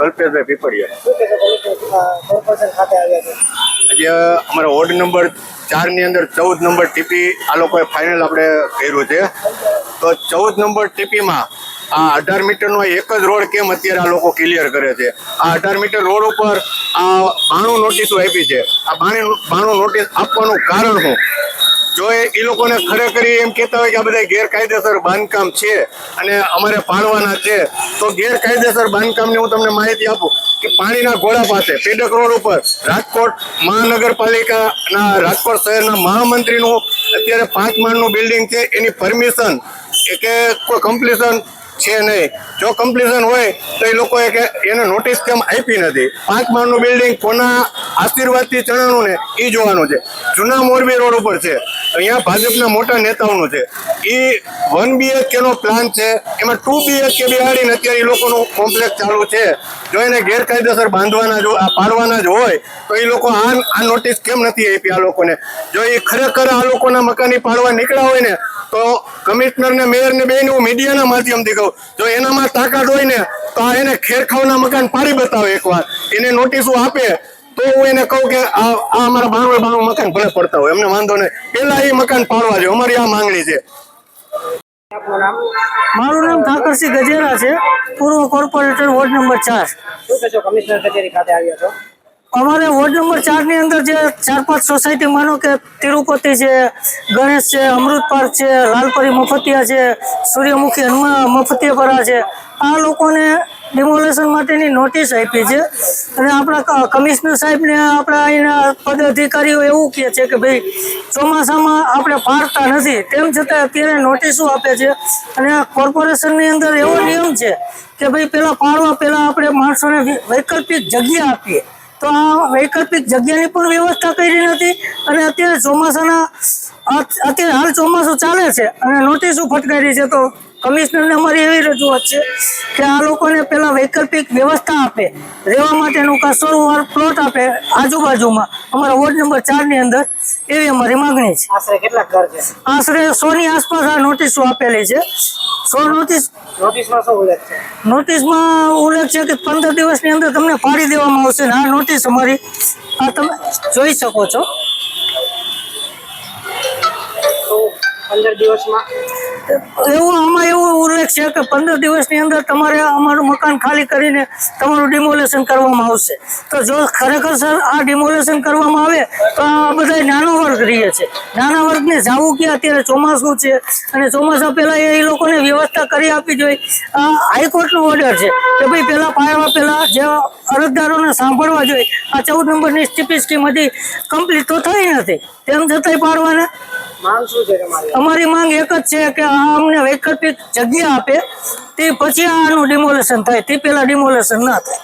કલ્પેશભાઈ પીપળિયા. આજે અમારા ward number ચારની અંદર ચૌદ નંબર ટીપી આ લોકોએ ફાઇનલ આપણે કર્યું છે. તો ચૌદ નંબર ટીપીમાં આ અઢાર મીટરનો એક જ રોડ કેમ અત્યારે આ લોકો ક્લિયર કરે છે? આ અઢાર મીટર રોડ ઉપર આ બાણું નોટિસો આપી છે. આ બાણી બાણું નોટિસ આપવાનું કારણ શું? જો એ લોકોને ખરેખર એમ કહેતા હોય કે આ બધા ગેરકાયદેસર બાંધકામ છે અને અમારે પાડવાના છે, તો ગેરકાયદેસર બાંધકામની હું તમને માહિતી આપું કે પાણીના ઘોડા પાસે, પેડક રોડ ઉપર, રાજકોટ મહાનગરપાલિકાના રાજકોટ શહેરના મહામંત્રીનું અત્યારે પાંચ માળનું બિલ્ડિંગ છે. એની પરમિશન કે કોઈ કમ્પ્લીશન છે નહીં. જો કમ્પ્લીશન હોય, તો એ લોકોએ કે એને નોટિસ કેમ આપી નથી? પાંચ માળનું બિલ્ડિંગ કોના આશીર્વાદથી ચણાનું ને એ જોવાનું છે. જૂના મોરબી રોડ ઉપર છે. અહીંયા ભાજપના મોટા નેતાઓનું છે. એ વન બીએચકેનો પ્લાન છે. એમાં ટુ બીએચકે બિહાડીને અત્યારે એ લોકોનું કોમ્પ્લેક્સ ચાલુ છે. જો એને ગેરકાયદેસર બાંધવાના જો, આ પાડવાના જ હોય, તો એ લોકો આ આ નોટિસ કેમ નથી આપી આ લોકોને? જો એ ખરેખર આ લોકોના મકાની પાડવા નીકળ્યા હોય ને, તો કમિશનર ને મેયર ને, બેને હું મીડિયાના માધ્યમથી કહું. જો એનામાં તાકાત હોય ને, તો આ એને ખેરખાવના મકાન પાડી બતાવે એકવાર. એને નોટિસો આપે, તો હું એને કહું કે આ અમારા બારવે બારવું મકાન ભલે પડતા હોય. એમને વાંધો નહીં. પહેલાં એ મકાન પાડવા જોઈએ અમારી આ માંગણી છે. મારું નામ ઠાકરસિંહ ગજેરા છે. પૂર્વ કોર્પોરેટર વોર્ડ નંબર ચાર. કમિશનર કચેરી ખાતે આવ્યા છો? અમારે વોર્ડ નંબર ચારની અંદર જે ચાર પાંચ સોસાયટી માનો કે તિરુપતિ છે ગણેશ છે અમૃત પાર્ક છે લાલપરી મફતિયા છે સૂર્યમુખી હનુમા મફતિયાપરા છે આ લોકોને ડિમોલેશન માટેની નોટિસ આપી છે. અને આપણા કમિશનર સાહેબને આપણા અહીંના પદાધિકારીઓ એવું કહે છે કે ભાઈ, ચોમાસામાં આપણે પાડતા નથી. તેમ છતાં અત્યારે નોટિસો આપે છે. અને કોર્પોરેશનની અંદર એવો નિયમ છે કે ભાઈ પહેલાં પાડવા પહેલાં આપણે માણસોને વૈકલ્પિક જગ્યા આપીએ. તો આ વૈકલ્પિક જગ્યાની પણ વ્યવસ્થા કરી નથી. અને અત્યારે ચોમાસાના અત્યારે હાલ ચોમાસું ચાલે છે અને નોટિસો ફટકારી છે તો કમિશનરને અમારી એવી રજૂઆત છે કે આ લોકોને પેલા વૈકલ્પિક વ્યવસ્થા આપે રહેવા માટેનું કસોરવાર પ્લોટ આપે આજુબાજુમાં. અમારા વોર્ડ નંબર ચારની અંદર એવી અમારી માગણી છે. આશરે કેટલા ઘર છે? આશરે સોની આસપાસ આ નોટિસો આપેલી છે. સો નોટિસ નોટિસમાં શું ઉલ્લેખ છે? નોટિસમાં ઉલ્લેખ છે કે પંદર દિવસની અંદર તમને પાડી દેવામાં આવશે આ નોટિસ અમારી આ તમે જોઈ શકો છો. પંદર દિવસમાં? એવું, આમાં એવું ઉલ્લેખ છે કે પંદર દિવસની અંદર તમારે અમારું મકાન ખાલી કરીને તમારું ડિમોલેશન કરવામાં આવશે. તો જો ખરેખર સર, આ ડિમોલેશન કરવામાં આવે, તો આ બધા નાનો વર્ગ રહે છે. નાના વર્ગને જાવું કે અત્યારે ચોમાસું છે, અને ચોમાસા પહેલાં એ લોકોને વ્યવસ્થા કરી આપવી જોઈએ. હાઈકોર્ટનો ઓર્ડર છે કે ભાઈ પહેલાં પાયા પહેલાં જે અરજદારોને સાંભળવા જોઈએ. આ ચૌદ નંબરની સ્ટીપી સ્કીમ હતી કમ્પ્લીટ તો થઈ નથી. તેમ છતાંય પાડવાના. અમારી માંગ એક જ છે કે આ અમને વૈકલ્પિક જગ્યા આપે. તે પછી આનું ડિમોલેશન થાય. તે પહેલાં ડિમોલેશન ના થાય.